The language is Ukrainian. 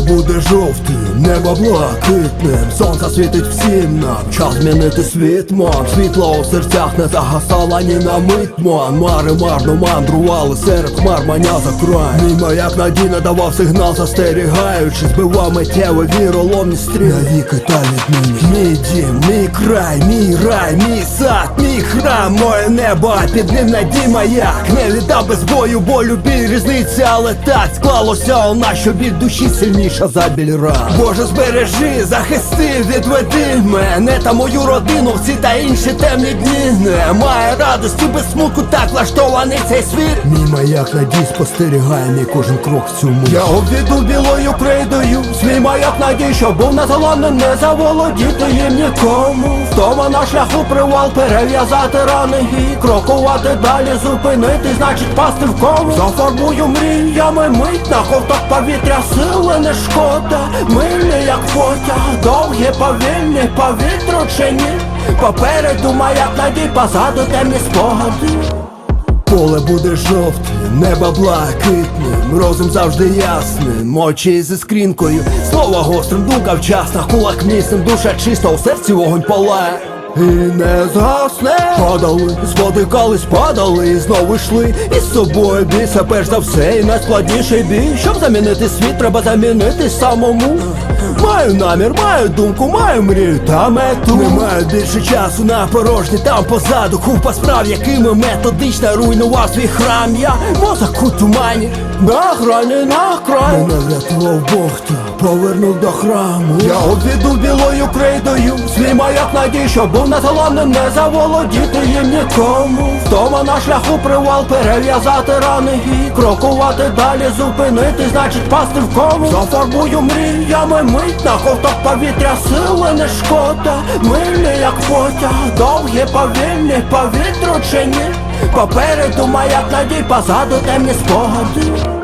буде жовтим, небо блакитним, сонце світить всім нам, час змінити світ, ман. Світло у серцях не загасало ні на мить, ман. Мари марно мандрували серед хмар маня за край. Мій маяк надійно давав сигнал, застерігаючи, збивав миттєво віроломні стріли. Навіки та віднині Мій дім, мій край, мій рай, мій сад, мій храм, моє небо, під ним надій маяк Не віддав без бою, болю, біль, різниця, але так склалося нас, що від душі сильніша за біль ран Боже, збережи, захисти, відведи мене та мою родину всі та інші темні дні. Немає радості без смутку, так влаштований цей світ. Мій маяк надій спостерігає мій кожен крок в цьому Я обведу білою крейдою Свій маяк надій, що був незаломним, не заволодіти їм нікому. Втома на шляху привал, перев'язати рани і крокувати далі, зупинити, значить пасти в кому Зафарбую мріями мить на ковток повітря, сили не шкода. Милі, як потяг, довгі, повільні, ні? Попереду маяк надій, позаду темні спогади. Поле буде жовтим, небо блакитним, розум завжди ясним, очі зі скрінкою, слово гострим, думка вчасна, кулак міцним, душа чиста, у серці вогонь палає. І не згасне. Падали, спотикались, падали, і знову йшли із собою бійся перш за все, і найскладніший бій. Щоб замінити світ, треба замінити самому. Маю намір, маю думку, маю мрію та мету. Немає більше часу на порожні там позаду Купа справ, якими методично руйнував свій храм. Я мозок у тумані, на грані, на край. Мене врятував Бог та повернув до храму. Я обведу білою крейдою Свій маяк надій, що був незаломним, не заволодіти їм нікому. Втома на шляху привал, перев'язати рани і крокувати далі, зупинити, значить пасти в кому. Зафарбую мріями мить на ковток повітря, сили не шкода. Милі, як потяг, довгі, повільні, повітру чи ні? Попереду маяк надій, позаду темні спогади